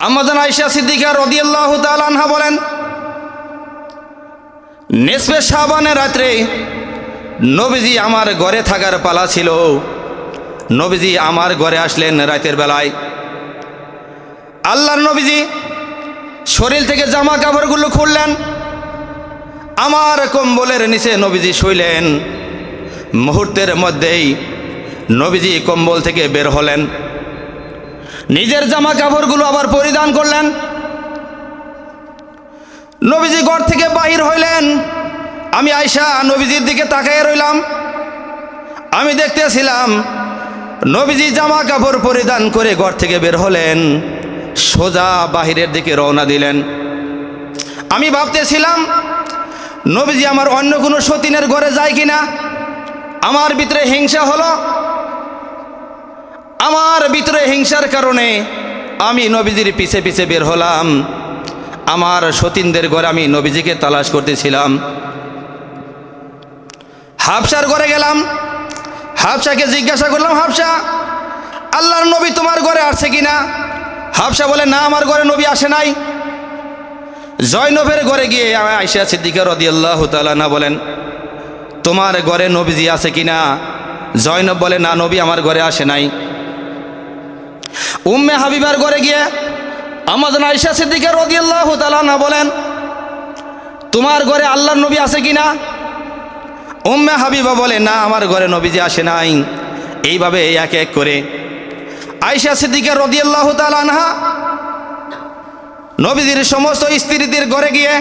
Amazon আইসা সিদ্দিকা রদিয়াল্লাহ তালানহা বলেন নেসবে সাবানের রাত্রে নবীজি আমার ঘরে থাকার পালা ছিল। নবীজি আমার ঘরে আসলেন রাতের বেলায়। আল্লাহর নবীজি শরীর থেকে জামা কাপড়গুলো খুললেন। আমার কম্বলের নিচে নবীজি শুইলেন। মুহূর্তের মধ্যেই নবীজি কম্বল থেকে বের হলেন। নিজের জামা কাপড়গুলো আবার পরিধান করলেন। নবীজি ঘর থেকে বাহির হইলেন। আমি আয়সা নবীজির দিকে তাকাইয়ে রইলাম। আমি দেখতেছিলাম নবীজি জামা কাপড় পরিধান করে ঘর থেকে বের হলেন, সোজা বাহিরের দিকে রওনা দিলেন। আমি ভাবতেছিলাম, নবীজি আমার অন্য কোনো সতীনের ঘরে যায় কিনা? আমার ভিতরে হিংসা হলো আমার ভিতরে হিংসার কারণে আমি নবীজির পিছে পিছে বের হলাম। আমার সতীনদের ঘরে আমি নবীজিকে তালাশ করতেছিলাম। হাফসার ঘরে গেলাম। হাফসাকে জিজ্ঞাসা করলাম, হাফসা, আল্লাহর নবী তোমার ঘরে আসছে কিনা? হাফসা বলে, না, আমার ঘরে নবী আসে নাই। জয়নবের ঘরে গিয়ে আয়সা সিদ্দিকা রদি আল্লাহ না বলেন, তোমার ঘরে নবীজি আছে কিনা? জয়নব বলে, না, নবী আমার ঘরে আসে নাই। উম্মে হাবিবার ঘরে গিয়ে আমাজন আয়সা সিদ্দিকা রদি আল্লাহ না বলেন, তোমার ঘরে আল্লাহর নবী আছে কিনা? উম্মে হাবিবা বলে, না, আমার ঘরে নবীজি আসে নাই। এইভাবে এক এক করে আয়সা সিদ্দিকা রদি আল্লাহ আনহা নবীজির সমস্ত স্ত্রীদের ঘরে গিয়ে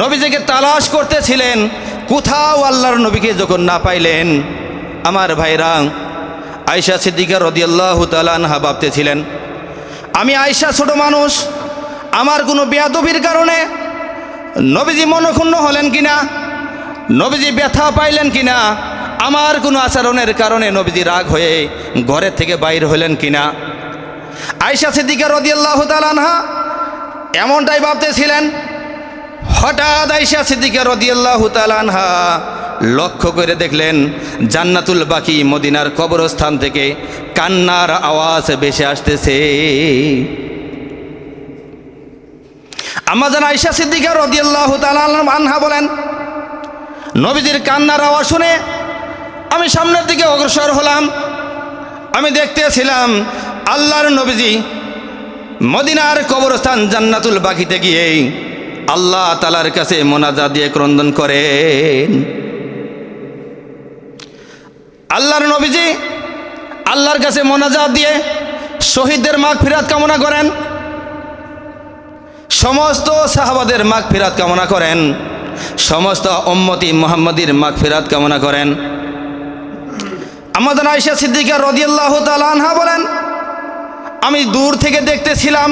নবীজিকে তালাশ করতেছিলেন, কোথাও আল্লাহর নবীকে যখন না পাইলেন, আমার ভাইরা আয়সা সিদ্দিকা রদিয়াল্লাহ তালানহা ভাবতেছিলেন, আমি আয়সা ছোট মানুষ, আমার কোনো বেয়াদবির কারণে নবীজি মনক্ষুণ্ণ হলেন কিনা? নবীজি ব্যথা পাইলেন কিনা? আমার কোনো আচরণের কারণে নবীজি রাগ হয়ে ঘরের থেকে বাইর হলেন কিনা? আয়সা সিদ্দিকা রদিয়াল্লাহ তালানহা এমনটাই ভাবতেছিলেন, হঠাৎ আইসা সিদ্দিকা রদিয়াল্লাহ তালানহা লক্ষ্য করে দেখলেন জান্নাতুল বাকি মদিনার কবরস্থান থেকে কান্নার আওয়াজ ভেসে আসতেছে। আমাজন আইসা সিদ্দিকা রদিয়াল্লাহ আনহা বলেন, নবীজির কান্নার আওয়াজ শুনে আমি সামনের দিকে অগ্রসর হলাম। আমি দেখতেছিলাম আল্লাহর নবীজি মদিনার কবরস্থান জান্নাতুল বাকিতে গিয়ে আল্লাহ তালার কাছে মোনাজা দিয়ে ক্রন্দন করেন। আল্লাহর নবীজি আল্লাহর কাছে মোনাজাত দিয়ে শহীদদের মাগ ফিরাত কামনা করেন। সমস্ত সাহাবাদের মাগ ফিরাত কামনা করেন। সমস্ত অম্মতি মোহাম্মদীর মাগ ফিরাত কামনা করেন। আমাদের আয়সা সিদ্দিকা রদিয়াল্লাহ তালানহা বলেন, আমি দূর থেকে দেখতেছিলাম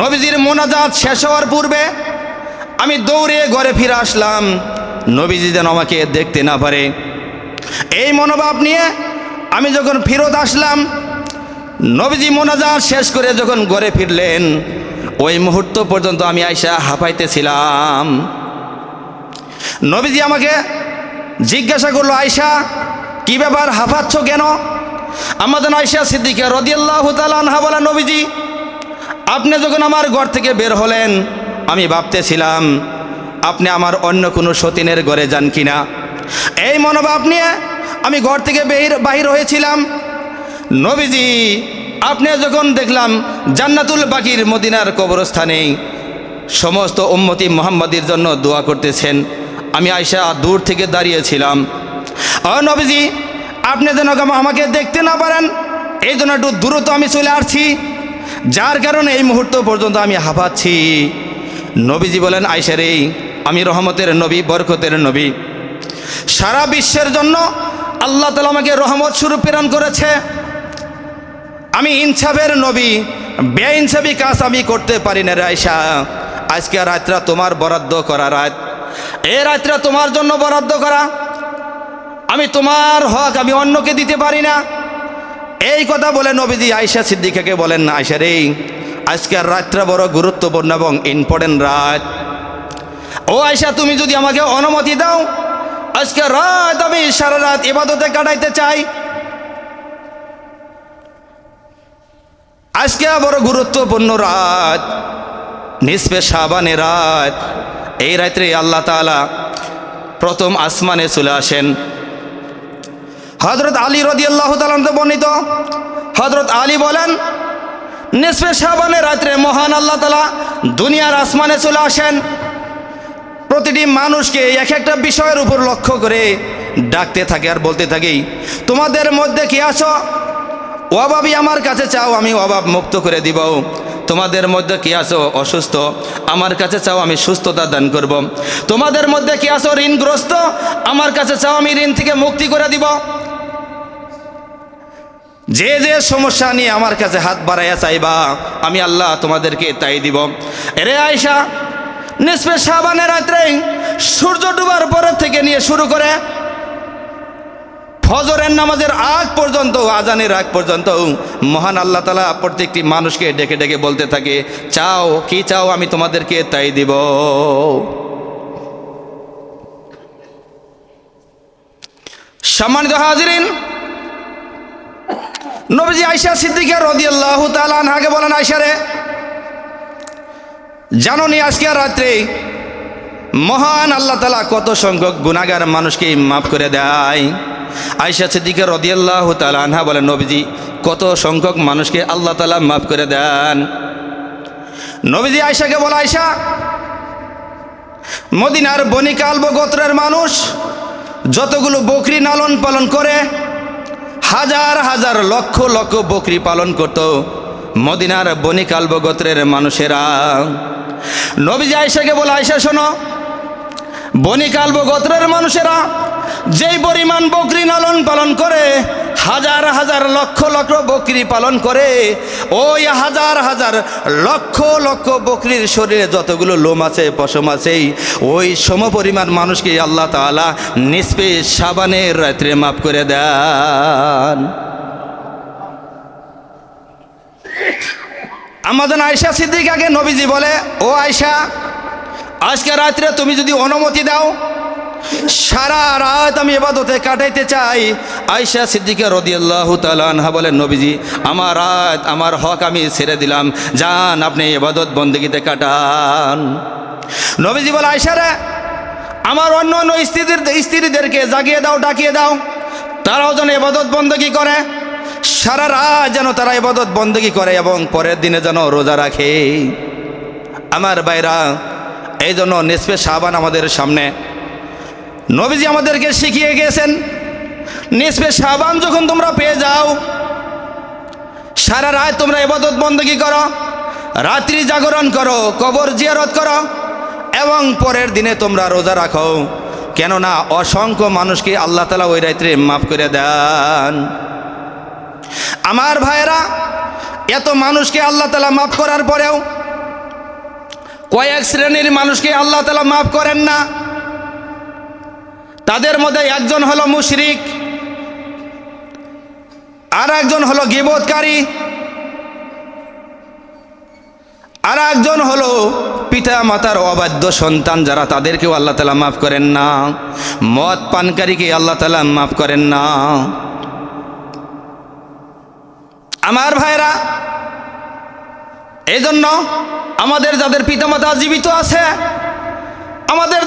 নবীজির মোনাজাত শেষ হওয়ার পূর্বে আমি দৌড়ে ঘরে ফিরে আসলাম। নবীজি যেন আমাকে দেখতে না পারে। এই মনোভাব নিয়ে আমি যখন ফেরত আসলাম, নবীজি মোনাজাত শেষ করে যখন ঘরে ফিরলেন, ওই মুহূর্ত পর্যন্ত আমি আয়সা হাঁপাইতেছিলাম। নবীজি আমাকে জিজ্ঞাসা করল আয়সা কি ব্যাপার? হাঁপাচ্ছ কেন? আমাদের আয়সা সিদ্দিকা রদিয়াল্লাহ তালানহা বলা নবীজি, আপনি যখন আমার ঘর থেকে বের হলেন, আমি ভাবতেছিলাম, আপনি আমার অন্য কোনো সতীনের ঘরে যান কিনা? এই মনোভাব নিয়ে আমি ঘর থেকে বের বাহির হয়েছিলাম। নবীজি, আপনি যখন দেখলাম জান্নাতুল বাকির মদিনার কবরস্থানে সমস্ত উম্মতি মোহাম্মদের জন্য দোয়া করতেছেন, আমি আয়সা দূর থেকে দাঁড়িয়েছিলাম। ও নবীজি, আপনি যেন আমাকে দেখতে না পারেন, এই জন্য একটু দ্রুত আমি চলে আসছি। যার কারণে এই মুহূর্ত পর্যন্ত আমি হাঁপাচ্ছি। নবীজি বলেন আয়সারে আমি রহমতের নবী, বরকতের নবী। সারা বিশ্বের জন্য আল্লাহ তালা আমাকে রহমত স্বরূপ প্রেরণ করেছে। আমি ইনসাফের নবী, বেইনসাফি কাজ আমি করতে পারি না রে আয়সা আজকে রাতটা তোমার বরাদ্দ করা রাত। এ রাতটা তোমার জন্য বরাদ্দ করা। আমি তোমার হক আমি অন্যকে দিতে পারি না। এই কথা বলে নবীজি আয়সা সিদ্দিকাকে বলেন না আয়সা রে আজকের রাতটা বড় গুরুত্বপূর্ণ এবং ইম্পর্টেন্ট রাত। ও আয়সা তুমি যদি আমাকে অনুমতি দাও আজকে রাত আমি সারা রাত ইবাদতে কাটাইতে চাই। আজকে বড় গুরুত্বপূর্ণ রাত নিসপে সাবানের রাত। এই রাত্রে আল্লাহ তাআলা প্রথম আসমানে চলে আসেন। হজরত আলী রদি আল্লাহ তালামতে বর্ণিত। হজরত আলী বলেন, নিসফে সাবানের রাত্রে মহান আল্লাহ তালা দুনিয়ার আসমানে চলে আসেন। প্রতিটি মানুষকে এক একটা বিষয়ের উপর লক্ষ্য করে ডাকতে থাকে আর বলতে থাকি তোমাদের মধ্যে কি আছো? অভাবই আমার কাছে চাও আমি অভাব মুক্ত করে দিব। তোমাদের মধ্যে কি আছো অসুস্থ? আমার কাছে চাও আমি সুস্থতা দান করব। তোমাদের মধ্যে কি আছো ঋণগ্রস্ত? আমার কাছে চাও আমি ঋণ থেকে মুক্তি করে দিব। যে যে সমস্যা নিয়ে আমার কাছে হাত বাড়াইয়া চাইবা, আমি আল্লাহ তোমাদেরকে তাই দিব। এরে আয়সা নিসপে সাবানের রাত্রে সূর্য ডুবার পরের থেকে নিয়ে শুরু করে ফজরের নামাজের আগ পর্যন্ত, আজানের আগ পর্যন্ত, মহান আল্লাহ তালা প্রত্যেকটি মানুষকে ডেকে ডেকে বলতে থাকে, চাও, কি চাও আমি তোমাদেরকে তাই দিব। সম্মানিত হাজরিন, নবীজি আয়সা সিদ্দিকা রদি আল্লাহ তালানহাকে বলেন আয়সারে জানো নি আজকে রাত্রে? মহান আল্লাহ তালা কত সংখ্যক গুণাগার মানুষকে মাফ করে দেয়। আয়সা সিদ্দিকা রদি আল্লাহ তালানহা বলেন, নবীজি, কত সংখ্যক মানুষকে আল্লাহ তালা মাফ করে দেন। নবীজি আয়সাকে বলে আয়সা মদিনার বনিকাল্ব গোত্রের মানুষ যতগুলো বকরি লালন পালন করে, হাজার হাজার লক্ষ লক্ষ বকরি পালন করত মদিনার বনিকাল্ব গোত্রের মানুষেরা। নবীজি আয়সাকে বলে আয়সা শোনো বনিকাল্ব গোত্রের মানুষেরা যেই পরিমাণ বকরি লালন পালন করে, হাজার হাজার লক্ষ লক্ষ বকরি পালন করে, ওই হাজার হাজার লক্ষ লক্ষ বকরির শরীরে যতগুলো লোম আছে, পশম আছে ওই সম পরিমাণ মানুষকে আল্লাহ তাআলা নিষ্পে সাবানের রাত্রে মাফ করে দেন। আমাদের আয়সা সিদ্দিকাকে নবীজি বলে, ও আয়সা আজকে রাত্রে তুমি যদি অনুমতি দাও, সারা রাত আমি এবাদতে কাটাইতে চাই। আয়সা সিদ্দিকা রদিয়াল্লাহ তালানহা বলেন, নবীজি, আমার রাত, আমার হক আমি ছেড়ে দিলাম। যান, আপনি এবাদত বন্দিগিতে কাটান। নবীজি বলে আয়সা রে, আমার অন্য অন্য স্ত্রীদের, স্ত্রীদেরকে জাগিয়ে দাও, ডাকিয়ে দাও। তারাও যেন এবাদত বন্দী করে। সারা রাত যেন তারা এবাদত বন্দী করে এবং পরের দিনে যেন রোজা রাখে। আমার বাইরা এই জন্য নেসপে সাবান আমাদের সামনে। নবীজি আমাদেরকে শিখিয়ে গিয়েছেন নিসবে সাবান যখন তোমরা পেয়ে যাও, সারা রাত তোমরা এবাদত বন্দী করো, রাত্রি জাগরণ করো, কবর জিয়ারত করো, এবং পরের দিনে তোমরা রোজা রাখো। কেননা অসংখ্য মানুষকে আল্লাহ তালা ওই রাত্রে মাফ করে দেন। আমার ভাইয়েরা, এত মানুষকে আল্লাহ তালা মাফ করার পরেও কয়েক শ্রেণির মানুষকে আল্লাহ তালা মাফ করেন না। তাদের মধ্যে একজন হলো মুশরিক আর একজন হলো গিবোধকারী আর একজন হলো পিতা মাতার অবাধ্য সন্তান যারা তাদেরকেও আল্লাহ তালা মাফ করেন না। মদ পানকারীকে আল্লাহ তালা মাফ করেন না। আমার ভাইরা এই জন্য আমাদের যাদের পিতামাতা জীবিত আছে আমাদের